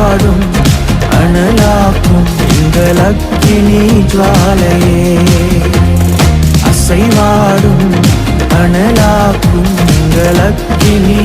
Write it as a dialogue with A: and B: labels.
A: அசைவாடும் அனலாக்கும் எங்கள் அக்கினி ஜுவாலையே அசைவாடும் அனலாக்கும் எங்கள் அக்கினி